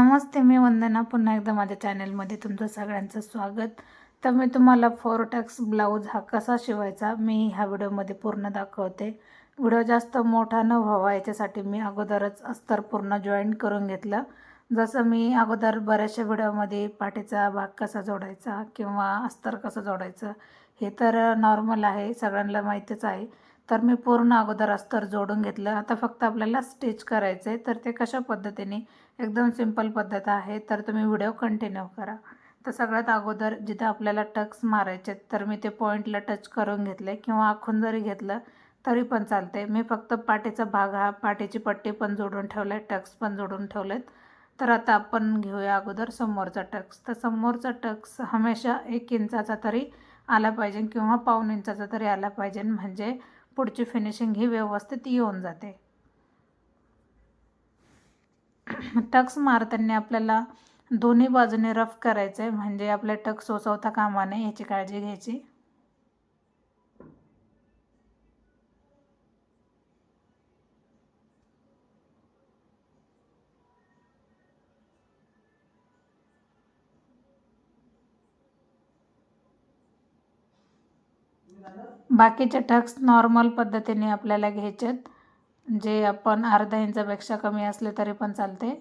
नमस्ते मी वंदना. पुन्हा एकदा माझ्या चॅनलमध्ये तुमचं सगळ्यांचं स्वागत. तर मी तुम्हाला फोर टॅक्स ब्लाऊज हा कसा शिवायचा मी ह्या व्हिडिओमध्ये पूर्ण दाखवते. व्हिडिओ जास्त मोठा न व्हावा याच्यासाठी मी अगोदरच अस्तर पूर्ण जॉईन करून घेतलं. जसं मी अगोदर बऱ्याचशा व्हिडिओमध्ये पाठीचा भाग कसा जोडायचा किंवा अस्तर कसं जोडायचं हे तर नॉर्मल आहे सगळ्यांना माहीतच आहे. तर मी पूर्ण अगोदर अस्तर जोडून घेतलं. आता फक्त आपल्याला स्टिच करायचं आहे तर ते कशा पद्धतीने एकदम सिंपल पद्धत आहे. तर तुम्ही व्हिडिओ कंटिन्यू करा. तर सगळ्यात अगोदर जिथं आपल्याला टक्स मारायचे तर मी ते पॉईंटला टच करून घेतले किंवा आखून जरी घेतलं तरी पण चालते मी फक्त पाठीचा भाग हा पाठीची पट्टी पण जोडून ठेवलं आहे टक्स पण जोडून ठेवलेत तर आता आपण घेऊया अगोदर समोरचा टक्स. तर समोरचा टक्स हमेशा एक इंचाचा तरी आला पाहिजे किंवा पाऊन इंचाचा तरी आला पाहिजे. म्हणजे पुढची फिनिशिंग ही व्यवस्थित येऊन जाते. टक्स मारताना आपल्याला दोन्ही बाजूने रफ करायचं आहे म्हणजे आपले टक्स सोसवता कामा नये याची काळजी घ्यायची. बाकीचे टक्स नॉर्मल पद्धतीने आपल्याला घ्यायचेत. जे आपण अर्धा इंचापेक्षा कमी असले तरी पण चालते.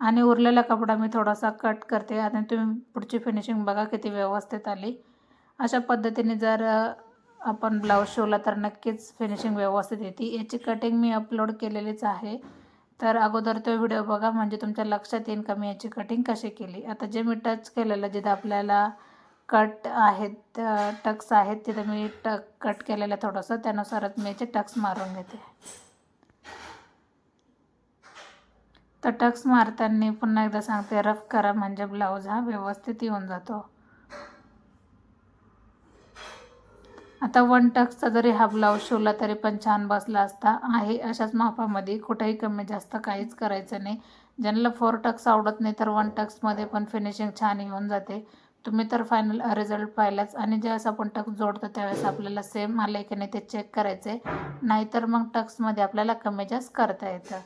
आणि उरलेला कपडा मी थोडासा कट करते. आणि तुम्ही पुढची फिनिशिंग बघा किती व्यवस्थित आली. अशा पद्धतीने जर आपण ब्लाऊज शिवला तर नक्कीच फिनिशिंग व्यवस्थित येते. याची कटिंग मी अपलोड केलेलीच आहे. तर अगोदर तो व्हिडिओ बघा. म्हणजे तुमच्या लक्षात येईल का मी याची कटिंग कशी केली. आता जे मी टच केलेलं जिथं आपल्याला कट आहेत टक्स आहेत तिथं मी टक कट केलेलं थोडंसं त्यानुसारच मी याचे टक्स मारून घेते. तर टक्स मारताना पुन्हा एकदा सांगते रफ करा म्हणजे ब्लाऊज हा व्यवस्थित येऊन जातो. आता वन टक्सचा जरी हा ब्लाऊज शिवला तरी पण छान बसला असता आहे अशाच मापामध्ये कुठेही कमी जास्त काहीच करायचं नाही. ज्यांना फोर टक्स आवडत नाही तर वन टक्समध्ये पण फिनिशिंग छान येऊन जाते. तुम्ही तर फायनल रिझल्ट पाहिलाच. आणि ज्यावेळेस आपण टक्स जोडतो त्यावेळेस आपल्याला सेम आलं आहे की नाही ते चेक करायचं. आहे नाहीतर मग टक्समध्ये आपल्याला कमी जास्त करता येतं.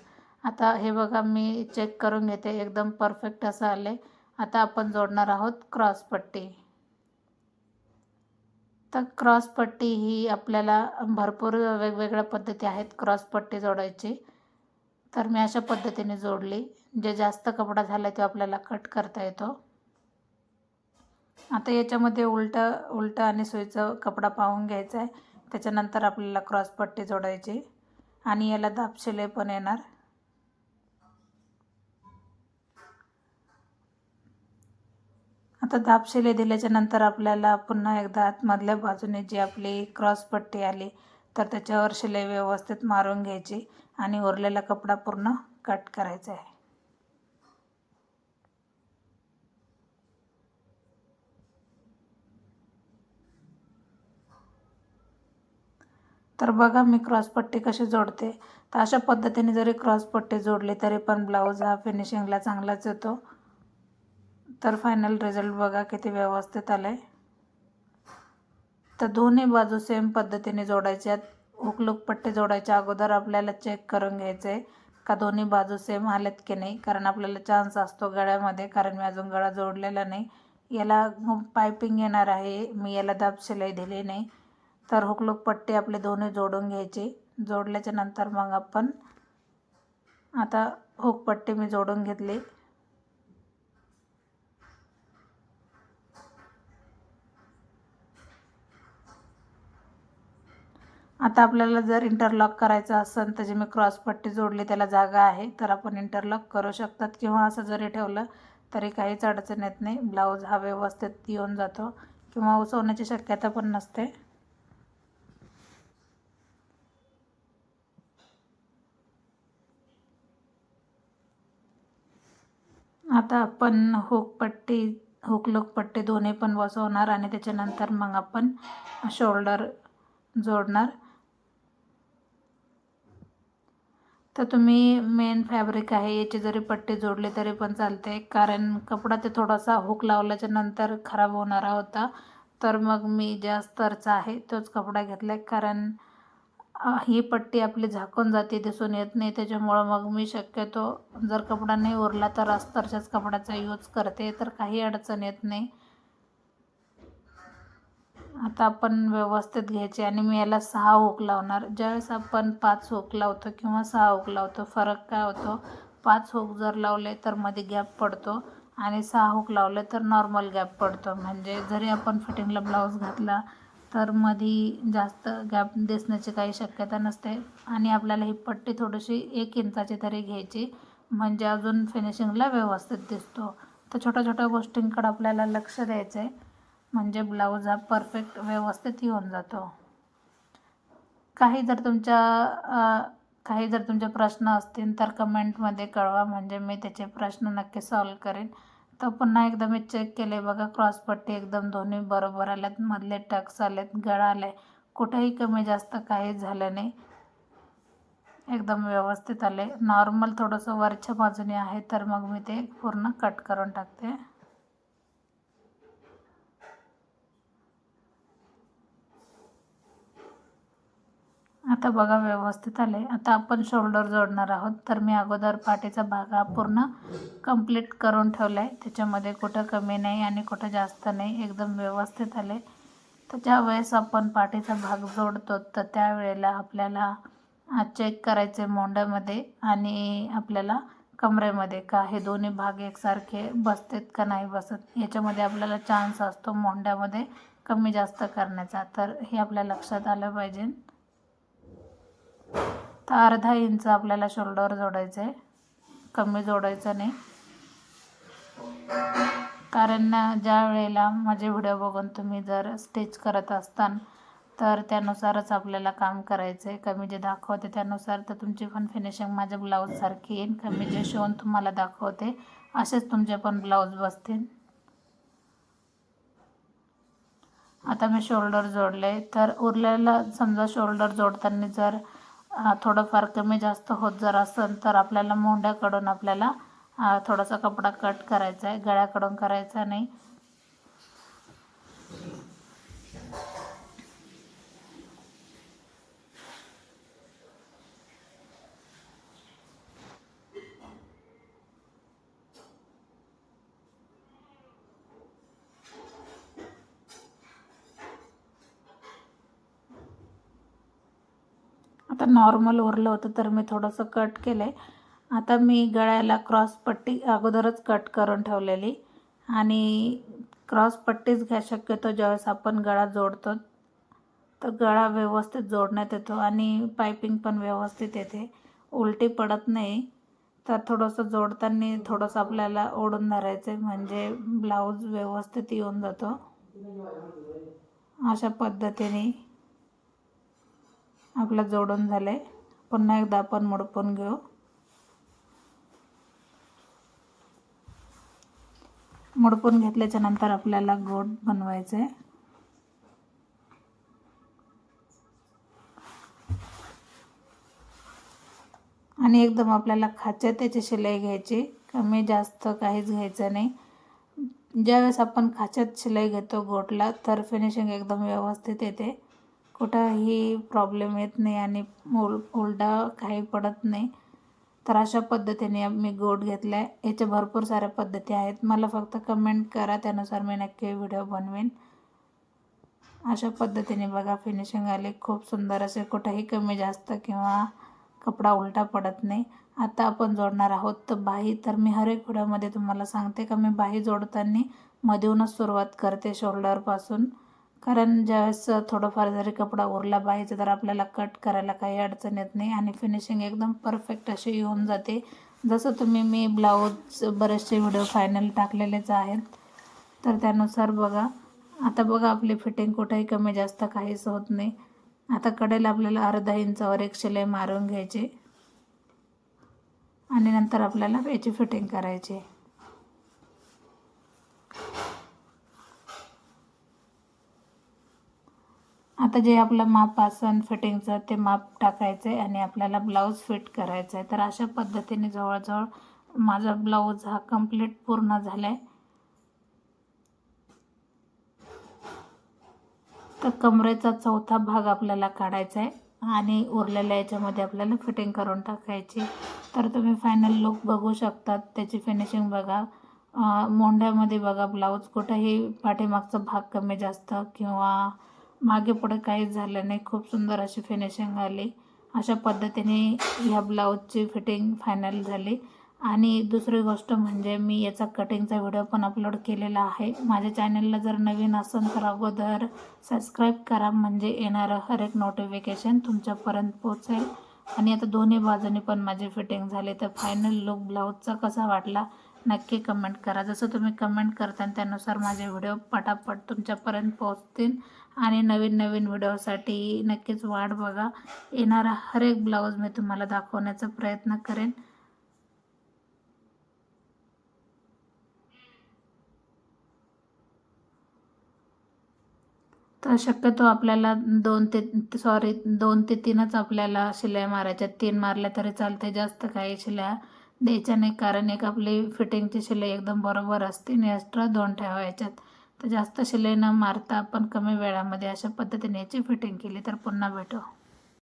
आता हे बघा मी चेक करून घेते. एकदम परफेक्ट असं आले आता आपण जोडणार आहोत क्रॉसपट्टी तर क्रॉसपट्टी ही आपल्याला भरपूर वेगवेगळ्या पद्धती आहेत क्रॉसपट्टी जोडायची. तर मी अशा पद्धतीने जोडली. जे जास्त कपडा झाला तो आपल्याला कट करता येतो. आता याच्यामध्ये उलटं उलटं आणि सोयीचं कपडा पाहून घ्यायचा आहे त्याच्यानंतर आपल्याला क्रॉस पट्टी जोडायची. आणि याला दाबशिले पण येणार. आता दाबशिले दिल्याच्या नंतर आपल्याला पुन्हा एकदा आतमधल्या बाजूने जी आपली क्रॉस पट्टी आली तर त्याच्यावर शिलाई व्यवस्थित मारून घ्यायची. आणि उरलेला कपडा पूर्ण कट करायचा आहे. तर बघा मी क्रॉसपट्टी कशी जोडते. तर अशा पद्धतीने जरी क्रॉसपट्टी जोडली तरी पण ब्लाऊज हा फिनिशिंगला चांगलाच येतो. तर फायनल रिझल्ट बघा किती व्यवस्थित आलं आहे तर दोन्ही बाजू सेम पद्धतीने जोडायच्यात हुकलूक पट्टी जोडायच्या अगोदर आपल्याला चेक करून घ्यायचं आहे का दोन्ही बाजू सेम आल्यात की नाही. कारण आपल्याला चान्स असतो गळ्यामध्ये कारण मी अजून गळा जोडलेला नाही. याला पायपिंग येणार आहे. मी याला दाब शिलाई दिली नाही. तर हुकलूक पट्टी आपले दोन्ही जोडून घ्यायची. जोडल्याच्या नंतर मग आपण आता हुक पट्टी मी जोडून घेतली. आता आपल्याला जर इंटरलॉक करायचं असेल तर जे मी क्रॉस पट्टी जोडली त्याला जागा आहे तर आपण इंटरलॉक करू शकतात. किंवा असं जरी ठेवलं तरी काहीच अडचण येत नाही. ब्लाऊज हा व्यवस्थित येऊन जातो. किंवा उसवण्याची शक्यता पण नसते. आता आपण होकपट्टी हुकलूक पट्टी दोन्ही पण बसवणार आणि त्याच्यानंतर मग आपण शोल्डर जोडणार. तर तुम्ही मेन फॅब्रिक आहे याची जरी पट्टी जोडली तरी पण चालते कारण कपडा ते थोडासा हुक लावल्याच्या नंतर खराब होणारा होता. तर मग मी ज्या स्तरचा आहे तोच कपडा घेतला आहे कारण ही पट्टी आपली झाकून जाते दिसून येत नाही. त्याच्यामुळं मग मी शक्यतो जर कपडा नाही उरला तर अस्तरच्याच कपड्याचा यूज करते तर काही अडचण येत नाही. आता आपण व्यवस्थित घ्यायचे आणि मी याला सहा हुक लावणार. ज्यावेळेस आपण पाच हुक लावतो किंवा सहा हुक लावतो फरक काय होतो? पाच हुक जर लावले तर मध्ये गॅप पडतो आणि सहा हुक लावले तर नॉर्मल गॅप पडतो. म्हणजे जरी आपण फिटिंगला ब्लाऊज घातला तर मध्ये जास्त गॅप दिसण्याची काही शक्यता नसते. आणि आपल्याला ही पट्टी थोडीशी एक इंचाची तरी घ्यायची. म्हणजे अजून फिनिशिंगला व्यवस्थित दिसतो. तर छोट्या छोट्या गोष्टींकडे आपल्याला लक्ष द्यायचं आहे म्हणजे ब्लाऊज हा परफेक्ट व्यवस्थित येऊन जातो. काही जर तुमच्या काही जर तुमचे प्रश्न असतील तर कमेंटमध्ये कळवा. म्हणजे मी त्याचे प्रश्न नक्की सॉल्व करेन. तर पुन्हा एकदा मी चेक केले बघा क्रॉसपट्टी एकदम दोन्ही बरोबर आल्यात मधले टक्स आलेत गळा आले कुठेही कमी जास्त काही झालं नाही. एकदम व्यवस्थित आले नॉर्मल थोडंसं वरच्या बाजूने आहे तर मग मी ते पूर्ण कट करून टाकते. आता बघा व्यवस्थित आले आता आपण शोल्डर जोडणार आहोत. तर मी अगोदर पाठीचा भाग हा पूर्ण कंप्लीट करून ठेवला आहे त्याच्यामध्ये कुठं कमी नाही आणि कुठं जास्त नाही. एकदम व्यवस्थित आले तर ज्या वेळेस आपण पाठीचा भाग जोडतो तर त्यावेळेला आपल्याला चेक करायचे मोंड्यामध्ये आणि आपल्याला कमरेमध्ये का हे दोन्ही भाग एकसारखे बसतात का नाही बसत. याच्यामध्ये आपल्याला चान्स असतो मोंड्यामध्ये कमी जास्त करण्याचा. तर हे आपल्या लक्षात आलं पाहिजे. तर अर्धा इंच आपल्याला शोल्डर जोडायचं आहे कमी जोडायचं नाही. कारण ज्या वेळेला माझे व्हिडिओ बघून तुम्ही जर स्टिच करत असताल तर त्यानुसारच आपल्याला काम करायचं आहे कमी जे दाखवते त्यानुसार तर तुमची पण फिनिशिंग माझ्या ब्लाऊजसारखी येईल कमी जे शिवून तुम्हाला दाखवते असेच तुमचे पण ब्लाऊज बसतील. आता मी शोल्डर जोडले. तर उरलेला समजा शोल्डर जोडताना जर थोडंफार कमी जास्त होत जर असेल तर आपल्याला मोंड्याकडून आपल्याला थोडासा कपडा कट करायचा आहे गळ्याकडून करायचा नाही. आता नॉर्मल उरलं होतं तर मी थोडंसं कट केलं आहे आता मी गळ्याला क्रॉस पट्टी अगोदरच कट करून ठेवलेली. आणि क्रॉस पट्टीच घ्या शक्यतो ज्यावेळेस आपण गळा जोडतो तर गळा व्यवस्थित जोडण्यात येतो आणि पायपिंग पण व्यवस्थित येते. उलटी पडत नाही. तर थोडंसं जोडताना थोडंसं आपल्याला ओढून धरायचं आहे म्हणजे ब्लाऊज व्यवस्थित येऊन जातो. अशा पद्धतीने. आपलं जोडून झालं आहे पुन्हा एकदा आपण मुडपून घेऊ. मुडपून घेतल्याच्या नंतर आपल्याला गोट बनवायचं आहे आणि एकदम आपल्याला खाच्या त्याची शिलाई घ्यायची. कमी जास्त काहीच घ्यायचं नाही. ज्यावेळेस आपण खाच्यात शिलाई घेतो गोटला तर फिनिशिंग एकदम व्यवस्थित येते. कुठंही प्रॉब्लेम येत नाही आणि उल उलटा काही पडत नाही. तर अशा पद्धतीने मी गोट घेतला आहे याच्या भरपूर साऱ्या पद्धती आहेत. मला फक्त कमेंट करा. त्यानुसार मी नक्की व्हिडिओ बनवेन. अशा पद्धतीने बघा फिनिशिंग आली. खूप सुंदर असे कुठंही कमी जास्त किंवा कपडा उलटा पडत नाही. आता आपण जोडणार आहोत तर बाही. तर मी हर एक व्हिडिओमध्ये तुम्हाला सांगते का मी बाही जोडताना मधूनच सुरुवात करते शोल्डरपासून कारण ज्यावेळेस थोडंफार जरी कपडा उरला पाहिजे तर आपल्याला कट करायला काही अडचण येत नाही आणि फिनिशिंग एकदम परफेक्ट अशी येऊन जाते. जसं तुम्ही मी ब्लाऊज बरेचसे व्हिडिओ फायनल टाकलेलेच आहेत. तर त्यानुसार बघा. आता बघा आपली फिटिंग कुठेही कमी जास्त काहीच होत नाही. आता कडेला आपल्याला अर्धा इंचावर एक शिलाई मारून घ्यायची. आणि नंतर आपल्याला याची फिटिंग करायची. आता जे आपलं माप आसन फिटिंगचं ते माप टाकायचं आहे आणि आपल्याला ब्लाऊज फिट करायचं आहे तर अशा पद्धतीने जवळजवळ माझा ब्लाऊज हा कंप्लीट पूर्ण झाला आहे तर कमरेचा चौथा भाग आपल्याला काढायचा आहे आणि उरलेल्या याच्यामध्ये आपल्याला फिटिंग करून टाकायची. तर तुम्ही फायनल लुक बघू शकतात. त्याची फिनिशिंग बघा. मोंढ्यामध्ये बघा ब्लाऊज कुठंही पाठीमागचा भाग कमी जास्त किंवा मागे पुढे काहीच झालं नाही. खूप सुंदर अशी फिनिशिंग आली अशा पद्धतीने ह्या ब्लाऊजची फिटिंग फायनल झाली. आणि दुसरी गोष्ट म्हणजे मी याचा कटिंगचा व्हिडिओ पण अपलोड केलेला आहे. माझ्या चॅनलला जर नवीन असेल तर अगोदर सबस्क्राईब करा. म्हणजे येणारं हर एक नोटिफिकेशन तुमच्यापर्यंत पोचेल आणि आता दोन्ही बाजूनी पण माझी फिटिंग झाली. तर फायनल लुक ब्लाऊजचा कसा वाटला? नक्की कमेंट करा. जसं तुम्ही कमेंट करता त्यानुसार माझे व्हिडिओ पटापट तुमच्यापर्यंत पोहोचतील. आणि नवीन नवीन व्हिडिओसाठी नक्कीच वाट बघा. येणारा हर एक ब्लाऊज मी तुम्हाला दाखवण्याचा प्रयत्न करेन. तर शक्यतो आपल्याला दोन ते सॉरी दोन ते तीनच आपल्याला शिलाई मारायच्या तीन मारल्या तरी चालते जास्त काही शिलाया द्यायच्या नाही कारण एक आपली फिटिंगची शिलाई एकदम बरोबर असते आणि एक्स्ट्रा दोन ठेवायच्यात. तर जास्त शिलाई न मारता आपण कमी वेळामध्ये अशा पद्धतीने याची फिटिंग केली तर पुन्हा भेटू.